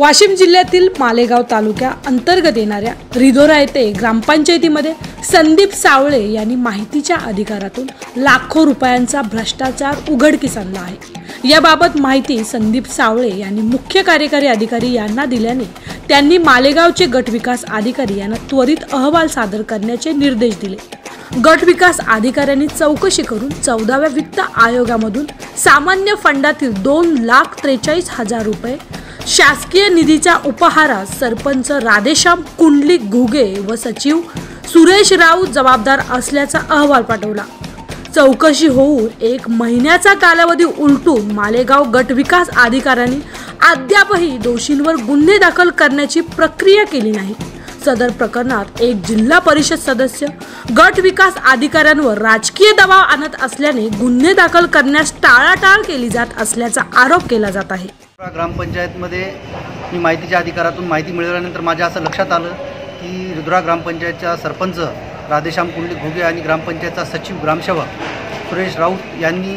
वाशिम जिल्ह्यातील मालेगाव तालुक्या अंतर्गत येणाऱ्या रिधोरा येथे ग्रामपंचायतीमध्ये संदीप सावळे यांनी माहितीच्या अधिकारातून लाखो रुपयांचा भ्रष्टाचार उघडकीस आणला आहे. याबाबत माहिती संदीप सावळे यांनी मुख्य कार्यकारी अधिकारी यांना दिल्याने त्यांनी मालेगावचे गटविकास अधिकारी यांना त्वरित अहवाल सादर करण्याचे निर्देश दिले. गट विकास अधिकाऱ्यांनी चौकशी करून चौदाव्या वित्त आयोगामधून सामान्य फंडातील दोन लाख त्रेचाळीस हजार रुपये शासकीय निधीच्या उपहारात सरपंच राधेश्याम कुंडली घुगे व सचिव सुरेश राऊत जबाबदार असल्याचा अहवाल पाठवला. चौकशी होऊन एक महिन्याचा कालावधी उलटून मालेगाव गट विकास अधिकाऱ्यांनी अद्यापही दोषींवर गुन्हे दाखल करण्याची प्रक्रिया केली नाही. सदर प्रकरणात एक जिल्हा परिषद सदस्य गट विकास अधिकाऱ्यांवर राजकीय दबाव आणत असल्याने गुन्हे दाखल करण्यास टाळाटाळ केली जात असल्याचा आरोप केला जात आहे. ग्रामपंचायतमध्ये मी माहितीच्या अधिकारातून माहिती मिळवल्यानंतर माझ्या असं लक्षात आलं की रुद्रा ग्रामपंचायतचा सरपंच राधेश्याम कुंडली घुगे आणि ग्रामपंचायतचा सचिव ग्रामसेवक सुरेश राऊत यांनी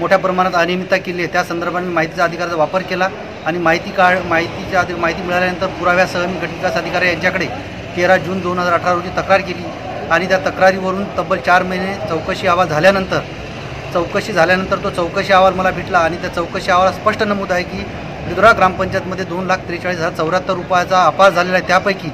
मोठ्या प्रमाणात अनियमितता केली आहे. त्या संदर्भात मी माहितीचा अधिकाराचा वापर केला आणि माहिती काळ माहितीच्या अधि माहिती मिळाल्यानंतर पुराव्यासह मी गटविकास अधिकारी यांच्याकडे तेरा जून दोन हजार अठरा रोजी तक्रार केली आणि त्या तक्रारीवरून तब्बल चार महिने चौकशी आवाज झाल्यानंतर चौकशी झाल्यानंतर तो चौकशी अहवाल मला भेटला आणि त्या चौकशी अहवालात स्पष्ट नमूद आहे की विदुरा ग्रामपंचायतमध्ये दोन लाख त्रेचाळीस हजार चौऱ्याहत्तर रुपयाचा अपार झालेला आहे. त्यापैकी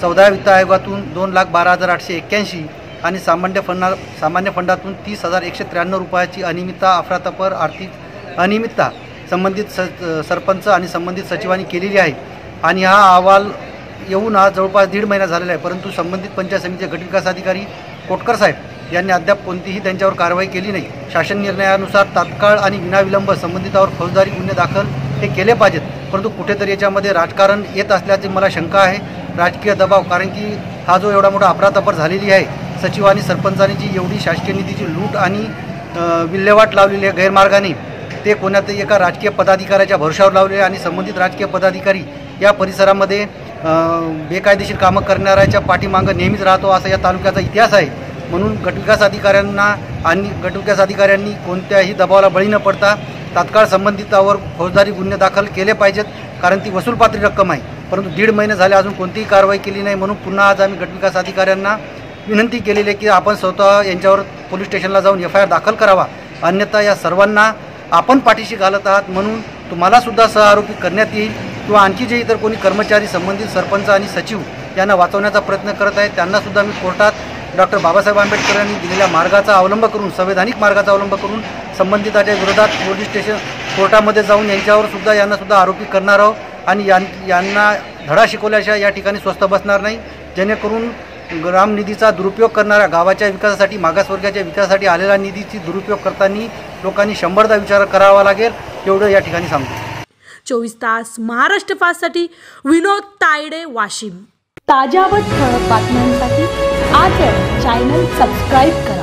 चौदा वित्त आयोगातून दोन लाख बारा हजार आठशे एक्क्याऐंशी आणि सामान्य फंडा सामान्य फंडातून तीस हजार एकशे त्र्याण्णव रुपयाची अनियमितता अफरातफर आर्थिक अनियमितता संबंधित स सरपंच आणि संबंधित सचिवांनी केलेली आहे. आणि हा अहवाल येऊन आज जवळपास दीड महिना झालेला आहे. परंतु संबंधित पंचायत समितीचे गटविकास अधिकारी कोटकर साहेब यांनी अद्याप कोणतीही त्यांच्यावर कारवाई केली नाही. शासन निर्णयानुसार तात्काळ आणि विनाविलंब संबंधितावर फौजदारी गुन्हे दाखल हे केले पाहिजेत. परंतु कुठेतरी याच्यामध्ये राजकारण येत असल्याची मला शंका आहे. राजकीय दबाव कारण की हा जो एवढा मोठा अपरातपर झालेली आहे सचिव आणि सरपंचांनी जी एवढी शासकीय निधीची लूट आणि विल्हेवाट लावलेली आहे गैरमार्गाने ते कोणातरी एका राजकीय पदाधिकाऱ्याच्या भरोशावर लावले आणि संबंधित राजकीय पदाधिकारी या परिसरामध्ये बेकायदेशीर कामं करणाऱ्याच्या पाठीमागं नेहमीच राहतो असा या तालुक्याचा इतिहास आहे. म्हणून गटविकास अधिकाऱ्यांना आणि गटविकास अधिकाऱ्यांनी कोणत्याही दबावाला बळी न पडता तात्काळ संबंधितावर फौजदारी गुन्हे दाखल केले पाहिजेत कारण ती वसूलपात्री रक्कम आहे. परंतु दीड महिने झाले अजून कोणतीही कारवाई केली नाही म्हणून पुन्हा आज आम्ही गटविकास अधिकाऱ्यांना विनंती केलेली आहे की आपण स्वतः यांच्यावर पोलीस स्टेशनला जाऊन एफ आय आर दाखल करावा. अन्यथा या सर्वांना आपण पाठीशी घालत आहात म्हणून तुम्हाला सुद्धा सहआरोपी करण्यात येईल किंवा आणखी जे इतर कोणी कर्मचारी संबंधित सरपंच आणि सचिव यांना वाचवण्याचा प्रयत्न करत आहेत त्यांनासुद्धा मी कोर्टात डॉक्टर बाबासाहेब आंबेडकर यांनी दिलेल्या मार्गाचा अवलंब करून संवैधानिक मार्गाचा अवलंब करून संबंधिताच्या विरोधात पोलीस स्टेशन कोर्टामध्ये जाऊन यांच्यावर सुद्धा यांना सुद्धा आरोपी करणार आहोत आणि यां यांना धडा शिकवल्याशिवाय या ठिकाणी स्वस्त बसणार नाही. जेणेकरून ग्रामनिधीचा दुरुपयोग करणाऱ्या गावाच्या विकासासाठी मागासवर्गाच्या विकासासाठी आलेला निधीची दुरुपयोग करताना लोकांनी शंभरदा विचार करावा लागेल एवढं या ठिकाणी सांगतो. चोवीस तास महाराष्ट्र फास्टसाठी विनोद तायडे वाशिम. ताज्या व ठळक बातम्यांसाठी आजच चॅनल सबस्क्राईब करा.